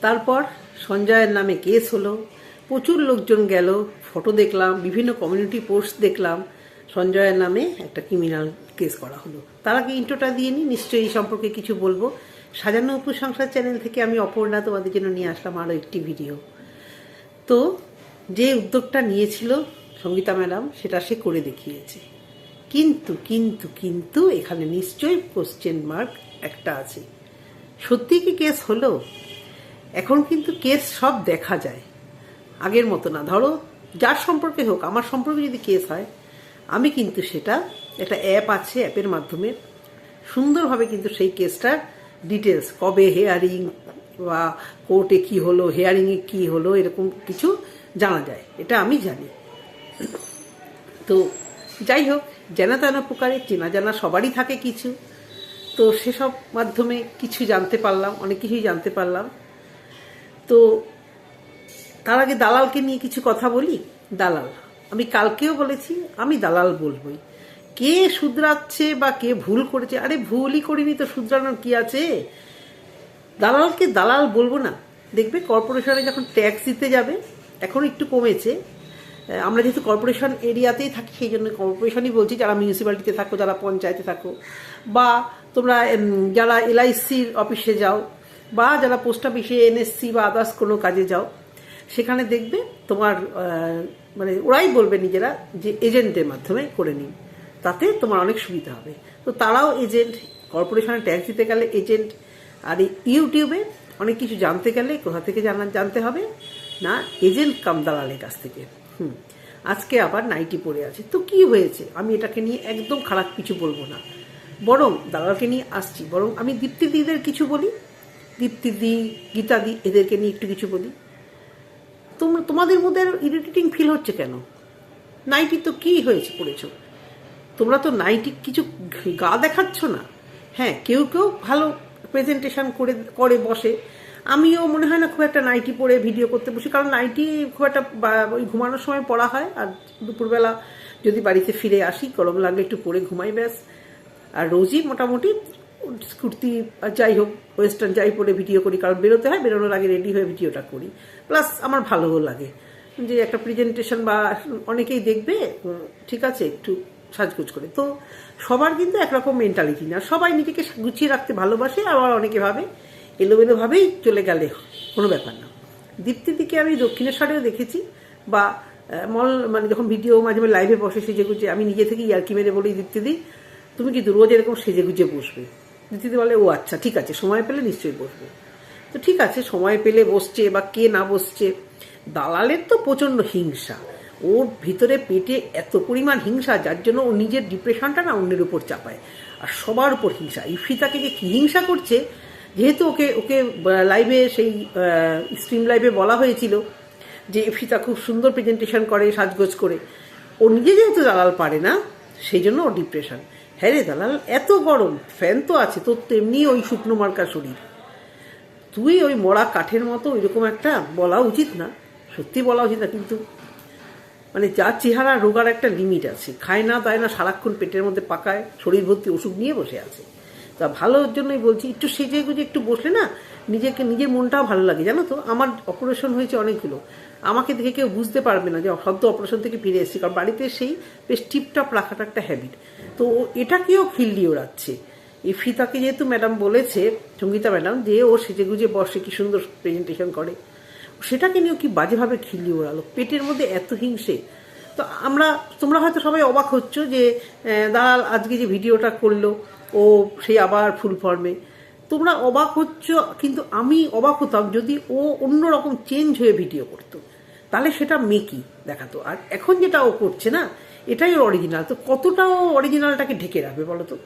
তারপর সঞ্জয়ের নামে কেস হলো, প্রচুর লোকজন গেল, ফটো দেখলাম, বিভিন্ন কমিউনিটি পোস্ট দেখলাম, সঞ্জয়ের নামে একটা ক্রিমিনাল কেস করা হলো। তার আগে ইন্টোটা দিয়ে নিই নিশ্চয়ই এই সম্পর্কে কিছু বলব। সাজানো অপু সংসার চ্যানেল থেকে আমি অপর্ণা তোমাদের জন্য নিয়ে আসলাম আরও একটি ভিডিও তো যে উদ্যোগটা নিয়েছিল সঙ্গীতা ম্যাডাম, সেটা সে করে দেখিয়েছে। কিন্তু কিন্তু কিন্তু এখানে নিশ্চয়ই কোশ্চেন মার্ক একটা আছে। সত্যি কি কেস হলো? এখন কিন্তু কেস সব দেখা যায়। আগের মতো না। ধরো, যার সম্পর্কে হোক, আমার সম্পর্কে যদি কেস হয়, আমি কিন্তু সেটা, একটা অ্যাপ আছে অ্যাপের মাধ্যমে, সুন্দরভাবে কিন্তু সেই কেসটার ডিটেলস কবে হেয়ারিং বা কোর্টে কি হলো হেয়ারিংয়ে কি হলো, এরকম কিছু জানা যায়। এটা আমি জানি। তো যাই হোক, জানা তেনা প্রকারে, চেনা জানা সবারই থাকে কিছু। তো সেসব মাধ্যমে কিছু জানতে পারলাম, অনেক কিছুই জানতে পারলাম। তো তার আগে দালালকে নিয়ে কিছু কথা বলি? দালাল। আমি কালকেও বলেছি, আমি দালাল বলবই। কে শুধরাচ্ছে বা কে ভুল করেছে? আরে ভুলই করিনি তো, শুধরানোর কি আছে? দালালকে দালাল বলব না। দেখবে কর্পোরেশনে যখন ট্যাক্স দিতে যাবে, এখন একটু কমেছে। আমরা যেহেতু কর্পোরেশন এরিয়াতেই থাকি, সেই জন্য কর্পোরেশনই বলছি, যারা মিউনিসিপ্যালিটিতে থাকো, যারা পঞ্চায়েতে থাকো, বা তোমরা যারা এলআইসির অফিসে যাও বা যারা পোস্ট অফিসে এনএসসি বা আদার্স কোনো কাজে যাও, সেখানে দেখবে তোমার মানে ওরাই বলবে নিজেরা যে এজেন্টের মাধ্যমে করে নিন। তাতে তোমার অনেক সুবিধা হবে। তো তারাও এজেন্ট কর্পোরেশনে ট্যাক্স দিতে গেলে এজেন্ট আর ইউটিউবে অনেক কিছু জানতে গেলে, কোথা থেকে জানা, জানতে হবে, না এজেন্ট কাম দালালের কাছ থেকে। হুম, আজকে আবার নাইটি পড়ে আছে। তো কি হয়েছে? আমি এটাকে নিয়ে একদম খারাপ কিছু বলব না। বরং দালালকে নিয়ে আসছি। বরং আমি দীপ্তিদিদের কিছু বলি দীপ্তিদি গীতাদি এদেরকে নিয়ে একটু কিছু বলি। তোমরা তোমাদের মধ্যে ইরিটেটিং ফিল হচ্ছে কেন? নাইটি তো কি হয়েছে পড়েছো? তোমরা তো নাইটি কিছু গা দেখাচ্ছ না। হ্যাঁ কেউ কেউ ভালো প্রেজেন্টেশন করে করে বসে। আমিও মনে হয় না খুব একটা নাইটি পরে ভিডিও করতে বসি, কারণ নাইটি খুব একটা ওই ঘুমানোর সময় পড়া হয়, আর দুপুরবেলা যদি বাড়িতে ফিরে আসি, গরম লাগলে একটু পরে ঘুমাই ব্যাস। আর রোজই মোটামুটি কুর্তি যাই হোক ওয়েস্টার্ন যাই পরে ভিডিও করি, কারণ বেরোতে হয়, বেরোনোর আগে রেডি হয়ে ভিডিওটা করি। প্লাস আমার ভালোও লাগে। যে একটা প্রেজেন্টেশন বা অনেকেই দেখবে ঠিক আছে, একটু সাজগুজ করে। তো সবার কিন্তু একরকম মেন্টালিটি না। সবাই নিজেকে গুছিয়ে রাখতে ভালোবাসে, আবার অনেকে ভাবে এলোমেলোভাবেই চলে গেলে কোনো ব্যাপার না। দীপ্তিদিকে আমি দক্ষিণেশ্বরেও দেখেছি, বা মল মানে যখন ভিডিও মাঝে মাঝে লাইভে বসে সেজে গুজে আমি নিজে থেকে ইয়ার্কি মেরে বলি, দীপ্তিদি, তুমি কিন্তু রোজ এরকম সেজে গুজে বসবে দীপ্তিদি বলে, ও আচ্ছা ঠিক আছে, সময় পেলে নিশ্চয়ই বসবো। তো ঠিক আছে, সময় পেলে বসছে, বা কে না বসছে। দালালের তো প্রচণ্ড হিংসা। ওর ভিতরে পেটে এত পরিমাণ হিংসা, যার জন্য ও নিজের ডিপ্রেশনটা না অন্যের উপর চাপায়। আর সবার উপর হিংসা। ইফিতাকে যে কি হিংসা করছে, যেহেতু ওকে ওকে লাইভে সেই স্ট্রিম লাইভে বলা হয়েছিল যে ইফিতা খুব সুন্দর প্রেজেন্টেশন করে, সাজগোজ করে। ও নিজে যেহেতু দালাল পারে না, সেই জন্য ওর ডিপ্রেশন হ্যাঁ রে দালাল, এত গরম, ফ্যান তো আছে, তোর তো এমনি ওই শুকনো মার্কা শরীর। তুই ওই মরা কাঠের মতো ওইরকম একটা বলা উচিত না, সত্যি বলা উচিত না, কিন্তু মানে যার চেহারা রোগার একটা লিমিট আছে, খায় না, দায় না, সারাক্ষণ পেটের মধ্যে পাকায় শরীর ভর্তি ওষুধ নিয়ে বসে আছে। তা ভালোর জন্যই বলছি, একটু সেজে গুজে একটু বসলে না নিজেকে, নিজের মনটাও ভালো লাগে, জানো তো? আমার অপারেশন হয়েছে অনেকগুলো আমাকে দেখে কেউ বুঝতে পারবে না যে সদ্য অপারেশন থেকে ফিরে এসেছি, কারণ বাড়িতে সেই বেশ টিপটপ রাখাটা একটা হ্যাবিট তো এটাকেও খিল্লি ওড়াচ্ছে। এই ফিতাকে যেহেতু ম্যাডাম বলেছে, সঙ্গীতা ম্যাডাম যে ও সেজে গুজে বসে কি সুন্দর প্রেজেন্টেশন করে, সেটাকে নিয়েও কি বাজেভাবে খিল্লি ওড়ালো? পেটের মধ্যে এত হিংসে। তো আমরা, তোমরা হয়তো সবাই অবাক হচ্ছ যে দালাল আজকে যে ভিডিওটা করল, ও সেই আবার ফুল ফর্মে তোমরা অবাক হচ্ছ, কিন্তু আমি অবাক হতাম যদি ও অন্যরকম চেঞ্জ হয়ে ভিডিও করতো। তাহলে সেটা মেকি দেখাতো? আর এখন যেটা ও করছে না, এটাই ওর অরিজিনাল তো কতটা ও অরিজিনালটাকে ঢেকে রাখবে বলো তো?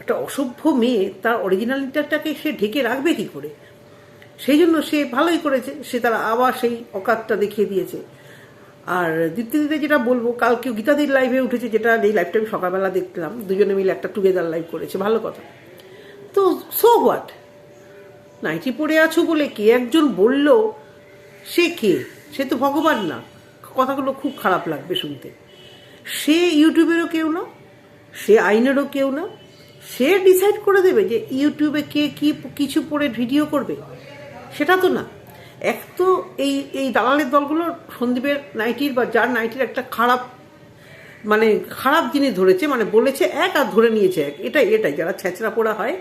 একটা অসভ্য মেয়ে, তার অরিজিনালিটাকে সে ঢেকে রাখবে কি করে? সেই জন্য সে ভালোই করেছে, সে তার আবার সেই অকাতটা দেখিয়ে দিয়েছে। আর দ্বিতীয়তে যেটা বলব, কালকে গীতাদির লাইভে উঠেছে, যেটা এই লাইভটা আমি সকালবেলা দেখলাম। দুজনে মিলে একটা টুগেদার লাইভ করেছে, ভালো কথা। তো সো হোয়াট নাইটি পড়ে আছো বলে কে একজন বলল, সে কে? সে তো ভগবান না। কথাগুলো খুব খারাপ লাগবে শুনতে। সে ইউটিউবেরও কেউ না, সে আইনেরও কেউ না। সে ডিসাইড করে দেবে যে ইউটিউবে কে কি কিছু পড়ে ভিডিও করবে। সেটা তো না। এক তো এই এই দালালের দলগুলো সন্দীপের নাইটির বা যার নাইটির একটা খারাপ মানে খারাপ জিনিস ধরেছে মানে বলেছে এক আর ধরে নিয়েছে এক। এটাই এটাই, যারা ছেঁচড়া পোড়া হয়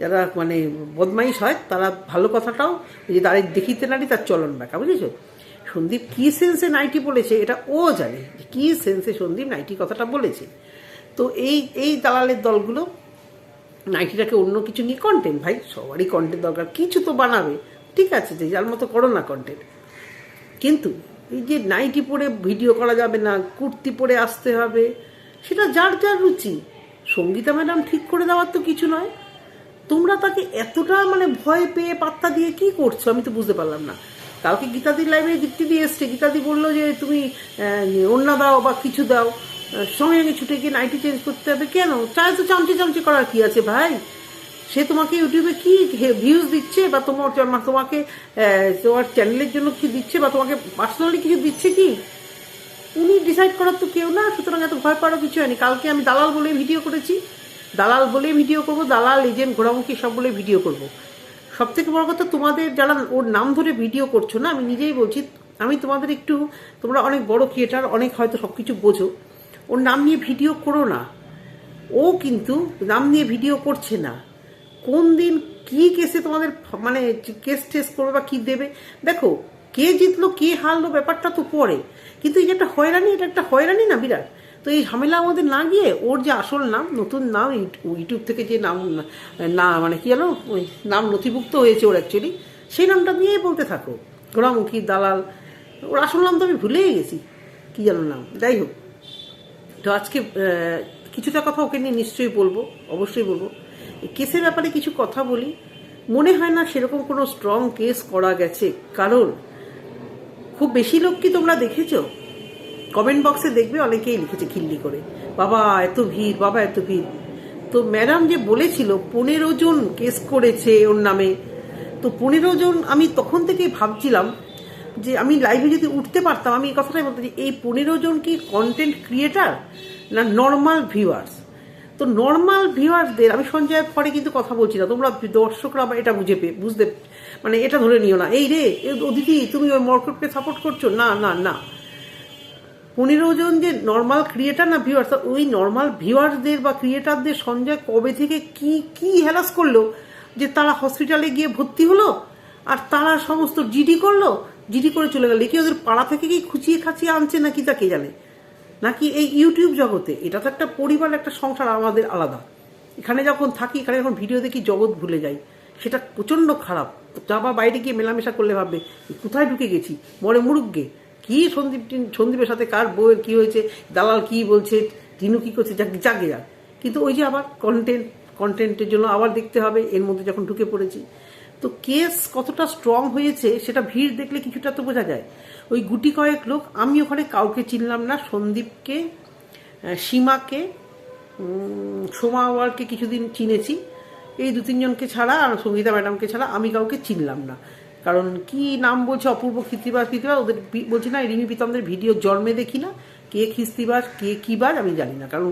যারা মানে বদমাইশ হয়, তারা ভালো কথাটাও যে দাঁড়িয়ে দেখিতে নারী তার চলন বাঁকা বুঝেছ? সন্দীপ কি সেন্সে নাইটি বলেছে এটা ও জানে যে কি সেন্সে সন্দীপ নাইটি কথাটা বলেছে। তো এই এই দালালের দলগুলো নাইটিটাকে অন্য কিছু নিয়ে কন্টেন্ট ভাই, সবারই কন্টেন্ট দরকার, কিছু তো বানাবে, ঠিক আছে, যে যার মতো করো না কন্টেন্ট কিন্তু এই যে নাইটি পরে ভিডিও করা যাবে না, কুর্তি পরে আসতে হবে, সেটা যার যার রুচি। সঙ্গীতা ম্যাডাম ঠিক করে দেওয়ার তো কিছু নয়। তোমরা তাকে এতটা মানে ভয় পেয়ে পাত্তা দিয়ে কি করছ? আমি তো বুঝতে পারলাম না। কালকে গীতাদির লাইব্রেরি দীপ্তি দিয়ে এসছে। গীতাদি বলল যে, তুমি অন্য দাও বা কিছু দাও। সঙ্গে সঙ্গে ছুটে গিয়ে নাইটি চেঞ্জ করতে হবে। কেন? চায় তো চামচে চামচে করার কি আছে ভাই? সে তোমাকে ইউটিউবে কি ভিউজ দিচ্ছে বা তোমার তোমাকে তোমার চ্যানেলের জন্য কি দিচ্ছে বা তোমাকে পার্সোনালি কিছু দিচ্ছে কি? উনি ডিসাইড করার তো কেউ না। সুতরাং এত ভয় পাওয়ার কিছু হয়নি। কালকে আমি দালাল বলে ভিডিও করেছি। দালাল বলে ভিডিও করব, দালাল, এজেন্ট ঘোরামুখী সব বলে ভিডিও করব। সব থেকে বড় কথা, তোমাদের যারা ওর নাম ধরে ভিডিও করছ না, আমি নিজেই বলছি, আমি তোমাদের একটু, তোমরা অনেক বড় ক্রিয়েটার অনেক হয়তো সব কিছু বোঝো। ওর নাম নিয়ে ভিডিও করো না। ও কিন্তু নাম নিয়ে ভিডিও করছে না। কোন দিন কি কেসে তোমাদের মানে কেস টেস করবে বা কী দেবে? দেখো, কে জিতলো, কে হারলো, ব্যাপারটা তো পরে। কিন্তু এই যে একটা হয়রানি, এটা একটা হয়রানি না বিরাট? তো এই ঝামেলা আমাদের না গিয়ে ওর যে আসল নাম, নতুন নাম ইউট- ইউটিউব থেকে যে নাম, না মানে কি জানো, ওই নাম নথিভুক্ত হয়েছে ওর অ্যাকচুয়ালি সেই নামটা নিয়েই বলতে থাকো। ঘোড়ামুখী দালাল, ওর আসল নাম তো আমি ভুলেই গেছি, কি জানো নাম। যাই হোক, তো আজকে কিছুটা কথা ওকে নিয়ে নিশ্চয়ই বলব, অবশ্যই বলব। কেসের ব্যাপারে কিছু কথা বলি। মনে হয় না সেরকম কোনো স্ট্রং কেস করা গেছে, কারণ খুব বেশি লোক কি তোমরা দেখেছ? কমেন্ট বক্সে দেখবে অনেকেই লিখেছে খিল্লি করে। বাবা এত ভিড় বাবা এত ভিড়। তো ম্যাডাম যে বলেছিল পনেরো জন কেস করেছে ওর নামে। তো পনেরো জন আমি তখন থেকে ভাবছিলাম যে আমি লাইভে যদি উঠতে পারতাম আমি এই কথাটাই বলতে চাই, এই পনেরো জন কি কন্টেন্ট ক্রিয়েটার না নর্মাল ভিউয়ার্স তো নর্মাল ভিউয়ার্সদের আমি সঞ্জয়ের পরে কিন্তু কথা বলছি না তোমরা দর্শকরা এটা বুঝে পে বুঝতে মানে এটা ধরে নিও না। এই রে ও দিদি তুমি ওই মর্কটকে সাপোর্ট করছ? না না না। পনেরো জন যে নর্মাল ক্রিয়েটার না ভিউয়ার্স ওই নর্মাল ভিউয়ার্সদের বা ক্রিয়েটারদের সঞ্জয় কবে থেকে কি কি হ্যারাস করল? যে তারা হসপিটালে গিয়ে ভর্তি হলো, আর তারা সমস্ত জিডি করল জিডি করে চলে গেল। কি ওদের পাড়া থেকে কি খুঁচিয়ে খাচিয়ে আনছে নাকি তা কে জানে? নাকি এই ইউটিউব জগতে, এটা তো একটা পরিবার, একটা সংসার আমাদের আলাদা। এখানে যখন থাকি, এখানে যখন ভিডিও দেখি, জগৎ ভুলে যাই। সেটা প্রচণ্ড খারাপ। আবার বাইরে গিয়ে মেলামেশা করলে ভাববে, কোথায় ঢুকে গেছি? মরে মুরুগ্গে কি সন্দীপ সন্দীপের সাথে কার বউয়ের কি হয়েছে, দালাল কি বলছে, টিনু কি করছে যাক জাগে যাক। কিন্তু ওই যে আবার কন্টেন্ট কন্টেন্টের জন্য আবার দেখতে হবে, এর মধ্যে যখন ঢুকে পড়েছি। তো কেস কতটা স্ট্রং হয়েছে, সেটা ভিড় দেখলে কিছুটা তো বোঝা যায়। ওই গুটি কয়েক লোক, আমি ওখানে কাউকে চিনলাম না, সন্দীপকে সীমাকে সোমাওয়ারকে কিছুদিন চিনেছি। এই দু তিনজনকে ছাড়া আর সঙ্গীতা ম্যাডামকে ছাড়া আমি কাউকে চিনলাম না। কারণ কি নাম বলছে অপূর্ব খিস্তিবাজ খিস্তিবাজ ওদের বলছি না, রিমি পিতমদের ভিডিও জন্মে দেখি না। কে খিস্তিবাজ কে কি বাজ আমি জানি না। কারণ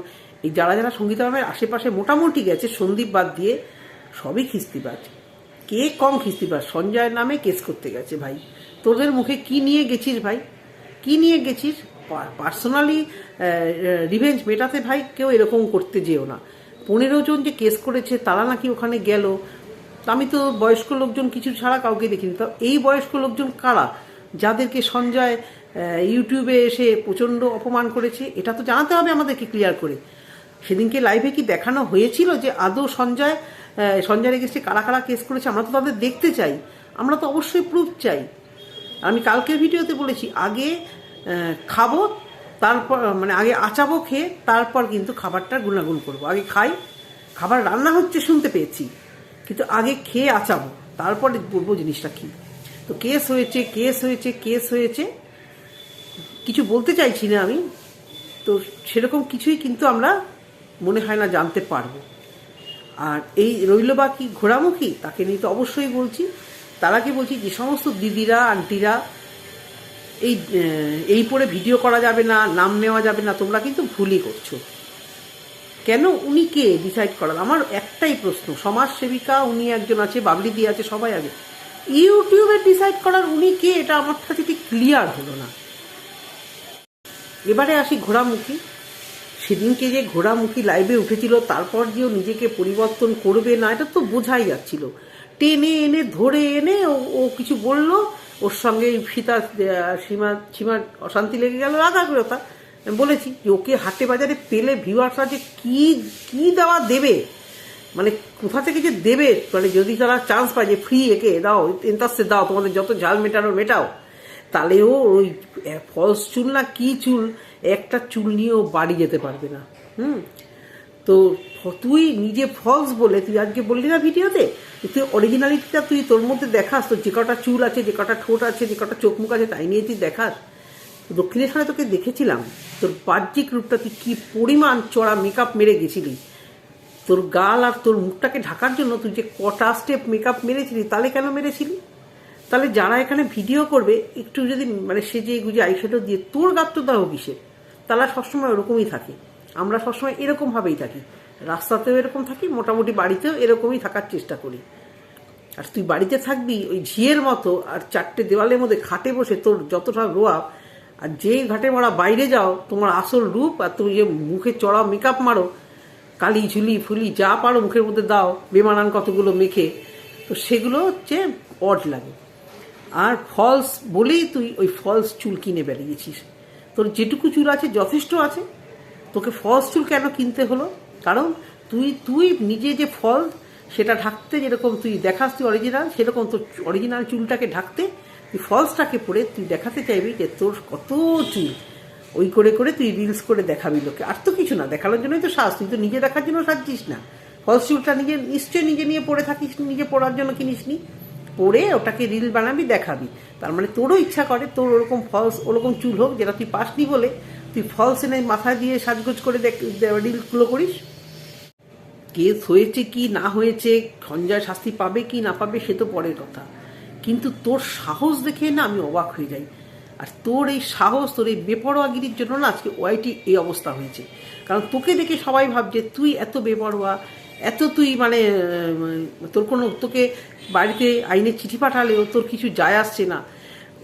এই যারা যারা সঙ্গীতা ম্যামের আশেপাশে মোটামুটি গেছে, সন্দীপ বাদ দিয়ে, সবই খিস্তিবাজ কে কম খিস্তিবাজ সঞ্জয়ের নামে কেস করতে গেছে ভাই। তোদের মুখে কি নিয়ে গেছিস ভাই? কি নিয়ে গেছিস? পার্সোনালি রিভেঞ্জ মেটাতে ভাই কেউ এরকম করতে যেও না। পনেরো জন যে কেস করেছে, তারা নাকি ওখানে গেল। আমি তো বয়স্ক লোকজন কিছু ছাড়া কাউকে দেখিনি। তো এই বয়স্ক লোকজন কারা? যাদেরকে সঞ্জয় ইউটিউবে এসে প্রচণ্ড অপমান করেছে, এটা তো জানাতে হবে আমাদেরকে ক্লিয়ার করে। সেদিনকে লাইভে কি দেখানো হয়েছিল যে আদৌ সঞ্জয় সঞ্জয় এগেস্টে কারা কারা কেস করেছে? আমরা তো তাদের দেখতে চাই। আমরা তো অবশ্যই প্রুফ চাই। আমি কালকের ভিডিওতে বলেছি, আগে খাব, তারপর মানে আগে আচাবো, খেয়ে তারপর কিন্তু খাবারটা গুণাগুণ করব। আগে খাই, খাবার রান্না হচ্ছে শুনতে পেয়েছি। কিন্তু আগে খেয়ে আচাবো? তারপরে বলব জিনিসটা কি। তো কেস হয়েছে কেস হয়েছে কেস হয়েছে। কিছু বলতে চাইছি না আমি। তো সেরকম কিছুই কিন্তু আমরা মনে হয় না জানতে পারব। আর এই রইল বাকি ঘোরামুখী তাকে নিয়ে তো অবশ্যই বলছি। তারাকে বলছি যে সমস্ত দিদিরা, আন্টিরা, এই এই পরে ভিডিও করা যাবে না, নাম নেওয়া যাবে না, তোমরা কিন্তু ভুলই করছ। কেন উনি কে ডিসাইড করার আমার একটাই প্রশ্ন সমাজ সেবিকা উনি একজন আছে, বাবলি দিয়ে আছে, সবাই আগে। ইউটিউবে ডিসাইড করার উনি কে এটা আমার কাছে ঠিক ক্লিয়ার হলো না। এবারে আসি ঘোড়ামুখী। সেদিনকে যে ঘোড়ামুখী লাইভে উঠেছিল, তারপর যে নিজেকে পরিবর্তন করবে না, এটা তো বোঝাই যাচ্ছিল। টেনে এনে, ধরে এনে ও কিছু বলল, ওর সঙ্গে সীতা সীমা, সীমার অশান্তি লেগে গেল রাগাগ্রতা আমি বলেছি যে ওকে হাটে বাজারে পেলে ভিউয়ার্সরা যে কি কি দেওয়া দেবে? মানে কোথা থেকে যে দেবে? মানে যদি তারা চান্স পায় যে ফ্রি একে দাও ইন্টারসে দাও, তোমাদের যত ঝাল মেটানো মেটাও তাহলেও ওই ফলস চুল না কি চুল? একটা চুল নিয়েও বাড়ি যেতে পারবে না। হুম? তো তুই নিজে ফলস বলে, তুই আজকে বললি না ভিডিওতে? তুই অরিজিনালিটিটা তুই তোর মধ্যে দেখাস তোর যে কটা চুল আছে, যে কটা ঠোঁট আছে, যে কটা চোখ মুখ আছে, তাই নিয়ে তুই দেখাস। দক্ষিণেশ্বরে তোকে দেখেছিলাম। তোর বাহ্যিক রূপটা তুই কি পরিমাণ চড়া মেকআপ মেরে গেছিলি। তোর গাল আর তোর মুখটাকে ঢাকার জন্য তুই যে কটা স্টেপ মেকআপ মেরেছিলি তাহলে কেন মেরেছিলি? তাহলে যারা এখানে ভিডিও করবে, একটু যদি মানে সেজে গুজে আইশ্যাডো দিয়ে তোর গাত্রদাহ কিসের তারা সবসময় ওরকমই থাকে। আমরা সবসময় এরকমভাবেই থাকি। রাস্তাতেও এরকম থাকি, মোটামুটি বাড়িতেও এরকমই থাকার চেষ্টা করি। আর তুই বাড়িতে থাকবি, ওই ঝিয়ের মতো, আর চারটে দেওয়ালের মধ্যে খাটে বসে তোর যতটা রোয়া আর যেই ঘাটে মারা বাইরে যাও, তোমার আসল রূপ আর তুমি যে মুখে চড়া মেকআপ মারো, কালি ঝুলি ফুলি যা পারো মুখের মধ্যে দাও, বেমানান কতগুলো মেখে, তো সেগুলো হচ্ছে অড লাগে। আর ফলস বলেই তুই ওই ফলস চুল কিনে বেরিয়েছিস। তোর যেটুকু চুল আছে যথেষ্ট আছে, তোকে ফলস চুল কেন কিনতে হলো? কারণ তুই তুই নিজে যে ফল সেটা ঢাকতে যেরকম তুই দেখাস তুই অরিজিনাল সেরকম তোর অরিজিনাল চুলটাকে ঢাকতে তুই ফলসটাকে পরে তুই দেখাতে চাইবি যে তোর কত চুল। ওই করে করে তুই রিলস করে দেখাবি লোকে। আর তো কিছু না, দেখানোর জন্যই তো সাজ, তুই তো নিজে দেখার জন্য সাজছিস না। ফলস চুলটা নিজে, নিশ্চয়ই নিজে নিয়ে পড়ে থাকিস, নিজে পড়ার জন্য কিনিস নি। পরে ওটাকে রিল বানাবি, দেখাবি। তার মানে তোরও ইচ্ছা করে, তোর ওরকম ফলস, ওরকম চুল হোক যেটা তুই পাসনি বলে, তুই ফলস এনে মাথা দিয়ে সাজগোজ করে দেখ রিলগুলো করিস। কেস হয়েছে কি না হয়েছে সঞ্জয় শাস্তি পাবে কি না পাবে, সে তো পরের কথা। কিন্তু তোর সাহস দেখে না আমি অবাক হয়ে যাই। আর তোর এই সাহস, তোর এই বেপরোয়াগিরির জন্য না আজকে ওয়াইটি এই অবস্থা হয়েছে। কারণ তোকে দেখে সবাই ভাবছে, তুই এত বেপরোয়া, এত তুই মানে তোর কোনো, তোকে বাড়িতে আইনের চিঠি পাঠালেও তোর কিছু যায় আসছে না।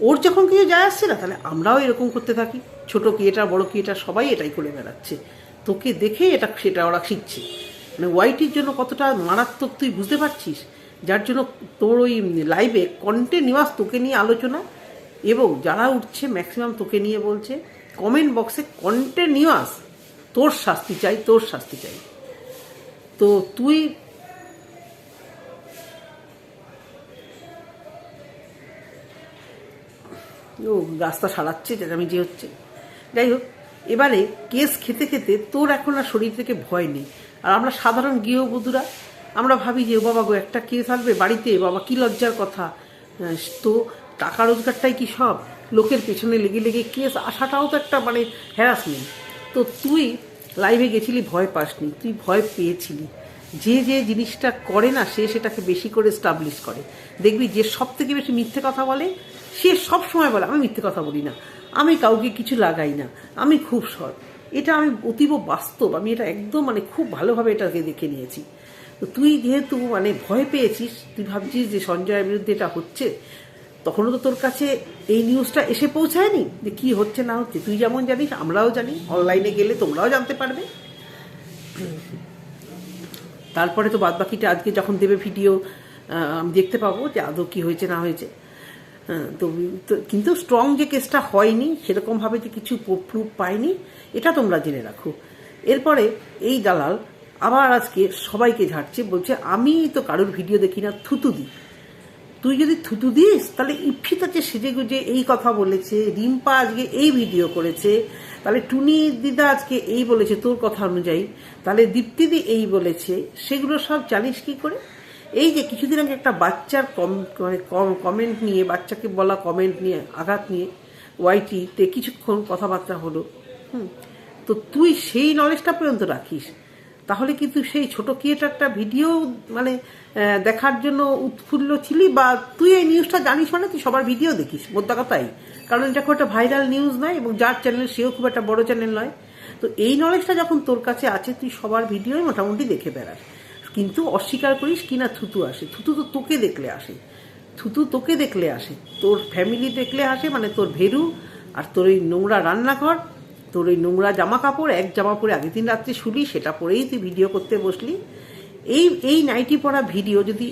ওর যখন কিছু যায় আসছে না, তাহলে আমরাও এরকম করতে থাকি। ছোট কি এটা বড় কি এটা সবাই এটাই করে বেড়াচ্ছে। তোকে দেখে এটা, সেটা ওরা শিখছে। মানে ওয়াইটির জন্য কতটা মারাত্মক তুই বুঝতে পারছিস? যার জন্য তোর ওই লাইভে কন্টিনিউয়াস তোকে নিয়ে আলোচনা এবং যারা উঠছে ম্যাক্সিমাম তোকে নিয়ে বলছে কমেন্ট বক্সে কন্টিনিউয়াস তোর শাস্তি চাই, তোর শাস্তি চাই। তো তুই ও, রাস্তা সারাচ্ছে, চেঁচামেচি হচ্ছে। যাই হোক, এবারে কেস খেতে খেতে তোর এখন আর শরীর থেকে ভয় নেই। আর আমরা সাধারণ গৃহবধূরা আমরা ভাবি যে বাবা গো, একটা কেস আসবে বাড়িতে? বাবা, কি লজ্জার কথা? তো টাকা রোজগারটাই কি সব? লোকের পেছনে লেগে লেগে কেস আসাটাও তো একটা মানে হ্যারাসমেন্ট তো তুই লাইভে গেছিলি, ভয় পাসনি। তুই ভয় পেয়েছিলি। যে যে জিনিসটা করে না, সে সেটাকে বেশি করে স্টাবলিশ করে। দেখবি যে সব থেকে বেশি মিথ্যে কথা বলে, সে সব সময় বলে, আমি মিথ্যে কথা বলি না। আমি কাউকে কিছু লাগাই না। আমি খুব সৎ। এটা আমি অতীব বাস্তব। আমি এটা একদম মানে খুব ভালোভাবে এটাকে দেখে নিয়েছি। তো তুই যেহেতু মানে ভয় পেয়েছিস তুই ভাবছিস যে সঞ্জয়ের বিরুদ্ধে এটা হচ্ছে তখনও তো তোর কাছে এই নিউজটা এসে পৌঁছায়নি যে কি হচ্ছে না হচ্ছে। তুই যেমন জানিস আমরাও জানি অনলাইনে গেলে তোমরাও জানতে পারবে। তারপরে তো বাদ বাকিটা আজকে যখন দেবে ভিডিও আমি দেখতে পাবো যে আদৌ কি হয়েছে না হয়েছে। হ্যাঁ, তো- কিন্তু স্ট্রং যে কেসটা হয়নি সেরকমভাবে যে কিছু প্রুফ পায়নি এটা তোমরা জেনে রাখো। এরপরে এই দালাল আবার আজকে সবাইকে ঝাড়ছে, বলছে, আমি তো কারোর ভিডিও দেখি না, থুতু দিই। তুই যদি থুতু দিস, তাহলে আছে সেজে গুজে এই কথা বলেছে, রিম্পা আজকে এই ভিডিও করেছে, তাহলে টুনি দিদা আজকে এই বলেছে, তোর কথা অনুযায়ী, তাহলে দীপ্তিদি এই বলেছে, সেগুলো সব জানিস কি করে? এই যে কিছুদিন আগে একটা বাচ্চার কম মানে কমেন্ট নিয়ে, বাচ্চাকে বলা কমেন্ট নিয়ে, আঘাত নিয়ে ওয়াইটিতে কিছুক্ষণ কথাবার্তা হলো, হুম, তো তুই সেই নলেজটা পর্যন্ত রাখিস তাহলে কিন্তু সেই ছোট ক্রিয়েটারটা ভিডিও মানে দেখার জন্য উৎফুল্ল ছিলি? বা তুই এই নিউজটা জানিস মানে তুই সবার ভিডিও দেখিস, মোদ্দা কথাই। কারণ এটা খুব একটা ভাইরাল নিউজ নয় এবং যার চ্যানেল সেও খুব একটা বড় চ্যানেল নয়। তো এই নলেজটা যখন তোর কাছে আছে, তুই সবার ভিডিওই মোটামুটি দেখে বেড়াস। কিন্তু অস্বীকার করিস কিনা থুতু আসে। থুতু তো তোকে দেখলে আসে। থুতু তোকে দেখলে আসে। তোর ফ্যামিলি দেখলে আসে মানে তোর ভেরু আর তোর ওই নোংরা রান্নাঘর। তোর ওই নোংরা জামা কাপড় এক জামা পরে আগের দিন রাত্রে শুলি, সেটা পরেই তুই ভিডিও করতে বসলি। এই এই নাইটি পরা ভিডিও যদি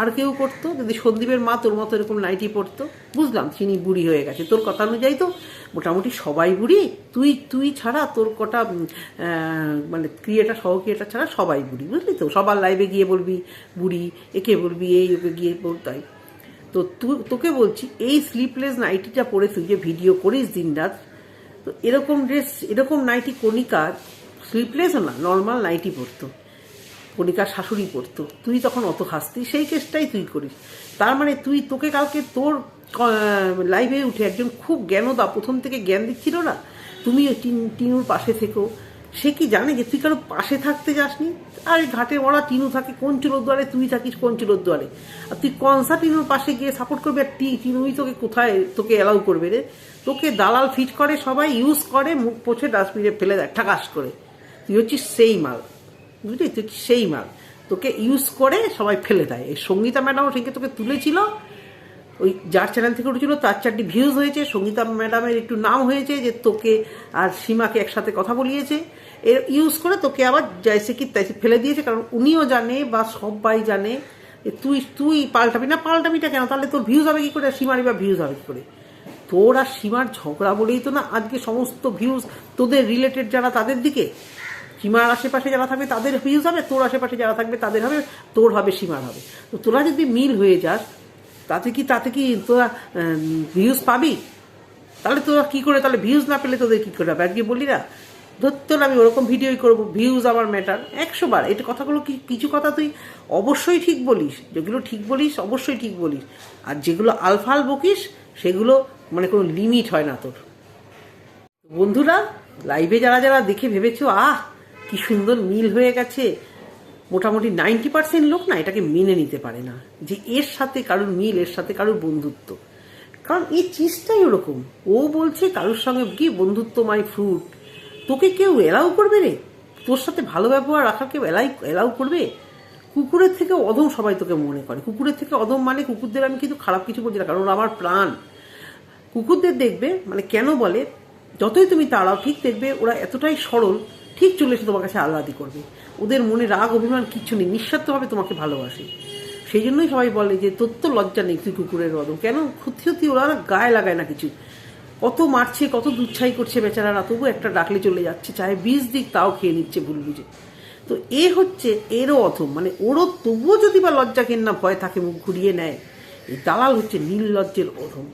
আর কেউ করতো, যদি সন্দীপের মা তোর মতো এরকম নাইটি পরতো, বুঝলাম তিনি বুড়ি হয়ে গেছে। তোর কথা অনুযায়ী তো মোটামুটি সবাই বুড়ি। তুই তুই ছাড়া তোর কটা মানে ক্রিয়েটার সহ ক্রিয়েটার ছাড়া সবাই বুড়ি, বুঝলি তো? সবার লাইভে গিয়ে বলবি, বুড়ি, একে বলবি, এই ওকে গিয়ে বল, তাই। তো তোকে বলছি, এই স্লিপলেস নাইটিটা পরে তুই যে ভিডিও করিস দিনরাত তো এরকম ড্রেস এরকম নাইটি কণিকা স্লিপলেসও না নর্মাল নাইটি পরতো। কণিকার শাশুড়ি পরতো। তুই তখন অত হাসতি, সেই কেসটাই তুই করিস। তার মানে তুই, তোকে কালকে তোর লাইভে উঠে একজন খুব জ্ঞানদা, প্রথম থেকে জ্ঞান দিচ্ছিল না? তুমি টিনুর পাশে থেকো। সে কি জানে যে তুই কারও পাশে থাকতে যাসনি? আর এই ঘাটে ওরা টিনু থাকে কোন চুলোর দ্বারে তুই থাকিস কোন চুলোর দ্বারে আর তুই কনসা টিনুর পাশে গিয়ে সাপোর্ট করবে, আর টি টিনুই তোকে কোথায় তোকে অ্যালাউ করবে রে? তোকে দালাল ফিট করে, সবাই ইউজ করে, মুখ পোছে ডাস্টবিনে ফেলে দেয়, ঠাকাস করে। তুই হচ্ছিস সেই মাল। বুঝলি? তুই সেই মাল। তোকে ইউজ করে সবাই ফেলে দেয়। এই সঙ্গীতা ম্যাডামও সেকে তোকে তুলেছিল ওই যার চ্যানেল থেকে উঠেছিল, তার চারটি ভিউজ হয়েছে, সঙ্গীতা ম্যাডামের একটু নাম হয়েছে যে তোকে আর সীমাকে একসাথে কথা বলিয়েছে। এর ইউজ করে তোকে আবার যাইছে কি তাই ফেলে দিয়েছে, কারণ উনিও জানে বা সবাই জানে তুই তুই পাল্টাবি না, পাল্টাবিটা কেন? তাহলে তোর ভিউজ হবে কি করে? আর সীমারই বা ভিউজ হবে কি করে? তোর আর সীমার ঝগড়া বলেই তো না আজকে সমস্ত ভিউজ তোদের রিলেটেড যারা তাদের দিকে? সীমার আশেপাশে যারা থাকবে, তাদের ভিউজ হবে, তোর আশেপাশে যারা থাকবে, তাদের হবে, তোর হবে, সীমার হবে। তো তোরা যদি মিল হয়ে যাস তাতে কি তাতে কি তোরা ভিউজ পাবি? তাহলে তোরা কি করে, তাহলে ভিউজ না পেলে তোদের কি করে হবে? আজকে বলি না, ধরতে আমি ওরকম ভিডিওই করব। ভিউজ আমার ম্যাটার একশো বার। এটা কথাগুলো কি, কিছু কথা তুই অবশ্যই ঠিক বলিস। যেগুলো ঠিক বলিস, অবশ্যই ঠিক বলিস। আর যেগুলো আলফাল বকিস, সেগুলো মানে কোনো লিমিট হয় না তোর। বন্ধুরা লাইভে যারা যারা দেখে ভেবেছো, আহ, কি সুন্দর মিল হয়ে গেছে। মোটামুটি নাইনটি পার্সেন্ট লোক না এটাকে মেনে নিতে পারে না যে এর সাথে কারোর মিল, এর সাথে কারোর বন্ধুত্ব। কারণ এই চিজটাই ওরকম। ও বলছে, কারোর সঙ্গে কি বন্ধুত্ব মাই ফ্রুট। তোকে কেউ এলাও করবে রে? তোর সাথে ভালো ব্যবহার রাখা কেউ এলাই, এলাও করবে? কুকুরের থেকে অধম সবাই তোকে মনে করে। কুকুরের থেকে অধম মানে কুকুরদের আমি কিন্তু খারাপ কিছু বলছি না, কারণ আমার প্রাণ। কুকুরদের দেখবে মানে কেন বলে? যতই তুমি তাড়াও, ঠিক দেখবে ওরা এতটাই সরল, ঠিক চলে এসে তোমার কাছে আলাদি করবে। ওদের মনে রাগ, অভিমান কিচ্ছু নেই। নিঃস্বার্থভাবে তোমাকে ভালোবাসে। সেই জন্যই সবাই বলে যে, তোর তো লজ্জা নেই তুই কুকুরের রদম কেন? ক্ষতি সত্যি ওরা না গায়ে লাগায় না কিছু। কত মারছে, কত দুচ্ছাই করছে বেচারারা। তবু একটা ডাকলে চলে যাচ্ছে। চাहे বিষ দিক, তাও খেয়ে নিচ্ছে ভুল বুঝে। তো এ হচ্ছে এরও অথম মানে ওরও তবুও যদি বা লজ্জা কেন্না ভয় থাকে, মুখ ঘুরিয়ে নেয় এই দালাল হচ্ছে নীললজ্জের অধম।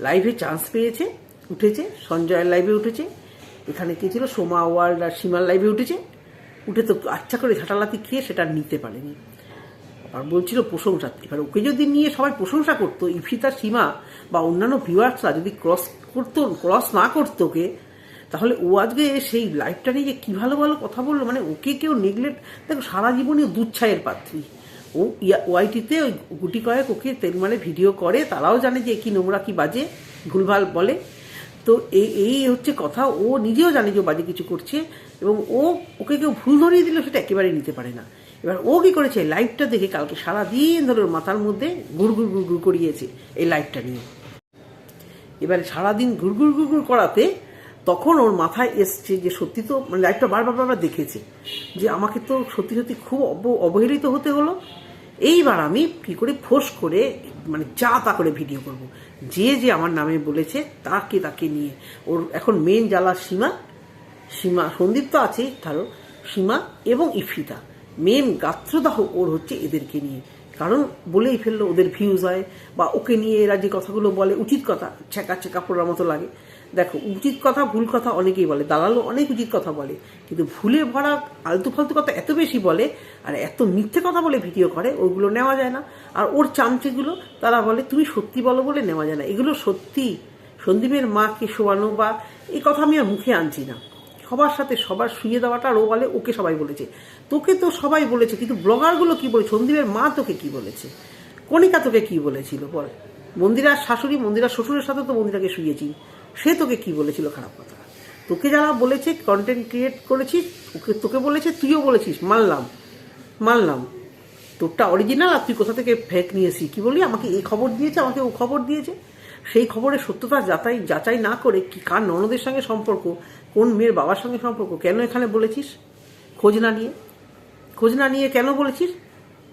লাইভে চান্স পেয়েছে, উঠেছে, সঞ্জয়ের লাইভে উঠেছে। এখানে কে ছিল? সোমা ওয়ার্ল্ড আর সীমার লাইভে উঠেছে। উঠে তো আচ্ছা করে ঝাঁটালাতি খেয়ে সেটা নিতে পারেনি। আর বলছিল প্রশংসা। এবার ওকে যদি নিয়ে সবাই প্রশংসা করতো, ইফিতা, সীমা বা অন্যান্য ভিউয়ার্সরা যদি ক্রস করতো ক্রস না করতো ওকে, তাহলে ও আজকে সেই লাইফটা নিয়ে যে কী ভালো ভালো কথা বলল মানে ওকে কেউ নেগলেক্ট দেখো, সারা জীবনে দুচ্ছায়ের পাত্রী। ও ওয়াইটিতে ওই গুটি কয়েক ওকে তেল মানে ভিডিও করে, তারাও জানে যে কি নোংরা, কি বাজে, ভুলভাল বলে। তো এই এই হচ্ছে কথা। ও নিজেও জানে যে ও বাজে কিছু করছে এবং ও, ওকে কেউ ভুল ধরিয়ে দিলে সেটা একেবারেই নিতে পারে না। এবার ও কি করেছে? লাইভটা দেখে কালকে সারাদিন ধরে ওর মাথার মধ্যে গুড়গুড় গুড়গুড় করিয়েছে এই লাইভটা নিয়ে। এবারে সারাদিন ঘুরঘুর ঘুরঘুর করাতে তখন ওর মাথায় এসছে যে সত্যি তো মানে লাইফটা বারবার বারবার দেখেছে যে আমাকে তো সত্যি সত্যি খুব অবহেলিত হতে হলো। এইবার আমি কি করে ফোর্স করে মানে যা তা করে ভিডিও করব। যে যে আমার নামে বলেছে, তাকে তাকে নিয়ে। ওর এখন মেন জ্বালা সীমা সীমা সন্দীপ তো আছেই, ধরো, সীমা এবং ইফিতা। মেন গাত্রদাহ ওর হচ্ছে এদেরকে নিয়ে। কারণ বলেই ফেলল ওদের ভিউজ হয়, বা ওকে নিয়ে এরা যে কথাগুলো বলে, উচিত কথা ছেঁকা ছেঁকা পড়ার মতো লাগে। দেখো, উচিত কথা, ভুল কথা অনেকেই বলে। দালালও অনেক উচিত কথা বলে। কিন্তু ভুলে ভরা আলতু ফালতু কথা এত বেশি বলে আর এত মিথ্যে কথা বলে ভিডিও করে, ওগুলো নেওয়া যায় না। আর ওর চামচেগুলো তারা বলে, তুমি সত্যি বলো বলে নেওয়া যায় না। এগুলো সত্যি। সন্দীপের মাকে শোয়ানো বা এই কথা আমি আর মুখে আনছি না। সবার সাথে সবার শুয়ে দেওয়াটা আর ও বলে, ওকে সবাই বলেছে। তোকে তো সবাই বলেছে, কিন্তু ব্লগারগুলো কি বলে? সন্দীপের মা তোকে কি বলেছে? কণিকা তোকে কি বলেছিল? বল। মন্দিরার শাশুড়ি, মন্দিরার শ্বশুরের সাথে তো মন্দিরাকে শুয়েছি সে তোকে কি বলেছিল খারাপ কথা? তোকে যারা বলেছে কন্টেন্ট ক্রিয়েট করেছিস, ওকে, তোকে বলেছে, তুইও বলেছিস, মানলাম মানলাম। তোরটা অরিজিনাল আর তুই কোথা থেকে ফেক নিয়েছি? কি বলি আমাকে এই খবর দিয়েছে, আমাকে ও খবর দিয়েছে। সেই খবরের সত্যতা যাচাই যাচাই না করে কি কার ননদের সঙ্গে সম্পর্ক, কোন মেয়ের বাবার সঙ্গে সম্পর্ক, কেন এখানে বলেছিস? খোঁজ না নিয়ে। খোঁজ না নিয়ে কেন বলেছিস?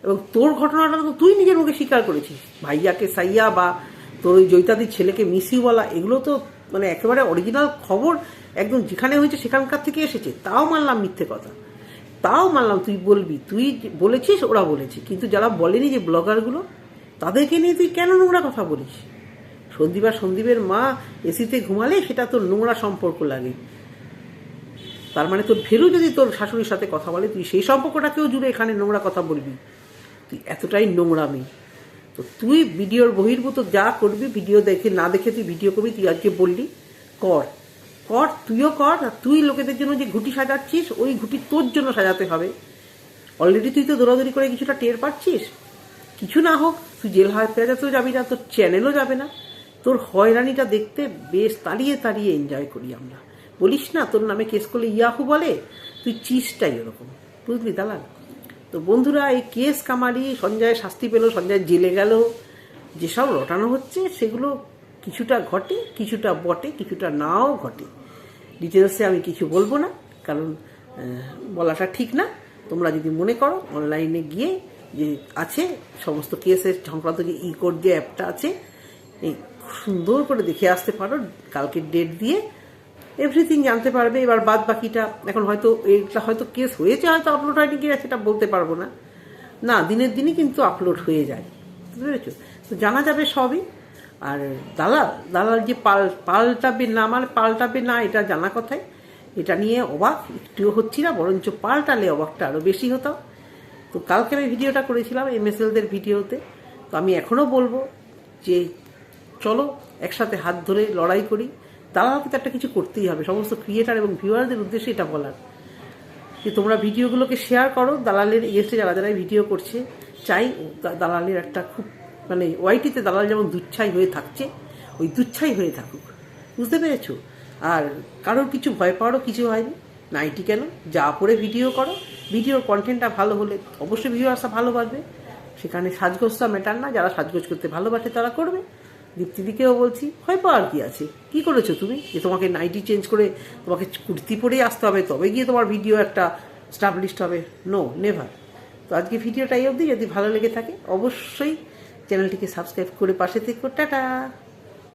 এবং তোর ঘটনাটা তো তুই নিজের মুখে স্বীকার করেছিস। ভাইয়াকে সাইয়া বা তোর ওই জৈতাদির ছেলেকে মিসিউ বলা, এগুলো তো মানে একেবারে অরিজিনাল খবর একদম যেখানে হয়েছে সেখানকার থেকে এসেছে, তাও মানলাম মিথ্যে কথা। তাও মানলাম তুই বলবি, তুই বলেছিস ওরা বলেছে, কিন্তু যারা বলেনি যে ব্লগারগুলো, তাদেরকে নিয়ে তুই কেন নোংরা কথা বলিস? সন্দীপ আর সন্দীপের মা এসিতে ঘুমালে সেটা তোর নোংরা সম্পর্ক লাগে। তার মানে তোর ভেরু যদি তোর শাশুড়ির সাথে কথা বলে, তুই সেই সম্পর্কটাকেও জুড়ে এখানে নোংরা কথা বলবি। তুই এতটাই নোংরা নোংরামি। তো তুই ভিডিওর বহির্ভূত যা করবি, ভিডিও দেখে, না দেখে তুই ভিডিও করবি, তুই আজকে বললি, কর। কর, তুইও কর, আর তুই লোকেদের জন্য যে ঘুটি সাজাচ্ছিস, ওই ঘুটি তোর জন্য সাজাতে হবে। অলরেডি তুই তো দৌড়াদৌড়ি করে কিছুটা টের পাচ্ছিস। কিছু না হোক, তুই জেল হাজতেও যাবি না, তোর চ্যানেলও যাবে না। তোর হয়রানিটা দেখতে বেশ তাড়িয়ে তাড়িয়ে এনজয় করি আমরা। বলিস না, তোর নামে কেস করলে ইয়াহু বলে, তুই চিজটাই ওরকম। বুঝলি, দালাল? তো বন্ধুরা, এই কেস কামারি, সঞ্জয় শাস্তি পেল, সঞ্জয় জেলে গেল। যেসব রটানো হচ্ছে, সেগুলো কিছুটা ঘটে, কিছুটা বটে, কিছুটা নাও ঘটে। ডিটেলসে আমি কিছু বলব না, কারণ বলাটা ঠিক না। তোমরা যদি মনে করো, অনলাইনে গিয়ে যে আছে, সমস্ত কেসের সংক্রান্ত যে ই কোড যে অ্যাপটা আছে, এই সুন্দর করে দেখে আসতে পারো। কালকে ডেট দিয়ে এভরিথিং জানতে পারবে, এবার বাদ বাকিটা এখন হয়তো এটা হয়তো কেস হয়েছে হয়তো আপলোড হয়নি কিনা সেটা বলতে পারব না। না, দিনের দিনই কিন্তু আপলোড হয়ে যায়। বুঝতে তো জানা যাবে সবই। আর দালাল দালাল যে পাল, পাল্টাবে না মানে পাল্টাবে না, এটা জানা কথাই। এটা নিয়ে অবাক, একটুও হচ্ছি না, বরঞ্চ পাল্টালে অবাকটা আরও বেশি হতো তো কালকে আমি ভিডিওটা করেছিলাম এম এমএসএলদের ভিডিওতে। তো আমি এখনও বলব যে চলো, একসাথে হাত ধরে লড়াই করি। দালালকে তো একটা কিছু করতেই হবে। সমস্ত ক্রিয়েটার এবং ভিউয়ারদের উদ্দেশ্যে এটা বলার। যে তোমরা ভিডিওগুলোকে শেয়ার করো, দালালের ইয়েসে যারা যারা ভিডিও করছে, চাই দালালের একটা খুব মানে ওয়াইটিতে দালাল যেমন দুচ্ছাই হয়ে থাকছে, ওই দুচ্ছাই হয়ে থাকুক। বুঝতে পেরেছ? আর কারোর কিছু ভয় পাওয়ারও কিছু হয়নি। নাইটি কেন? যা পরে ভিডিও করো। ভিডিওর কন্টেন্টটা ভালো হলে অবশ্যই ভিডিও আসা ভালো বাড়বে। সেখানে সাজগোজটা মেটার না। যারা সাজগোজ করতে ভালোবাসে তারা করবে। দীপ্তিদিকেও বলছি ভয় আর কি আছে। কি করেছ তুমি? যে তোমাকে নাইটি চেঞ্জ করে তোমাকে কুর্তি পরেই আসতে হবে, তবে গিয়ে তোমার ভিডিও একটা স্টাবলিশড হবে। নো নেভার তো আজকে ভিডিওটা এই অবধি। যদি ভালো লেগে থাকে, অবশ্যই চ্যানেলটিকে সাবস্ক্রাইব করে পাশে থেকে। টাটা!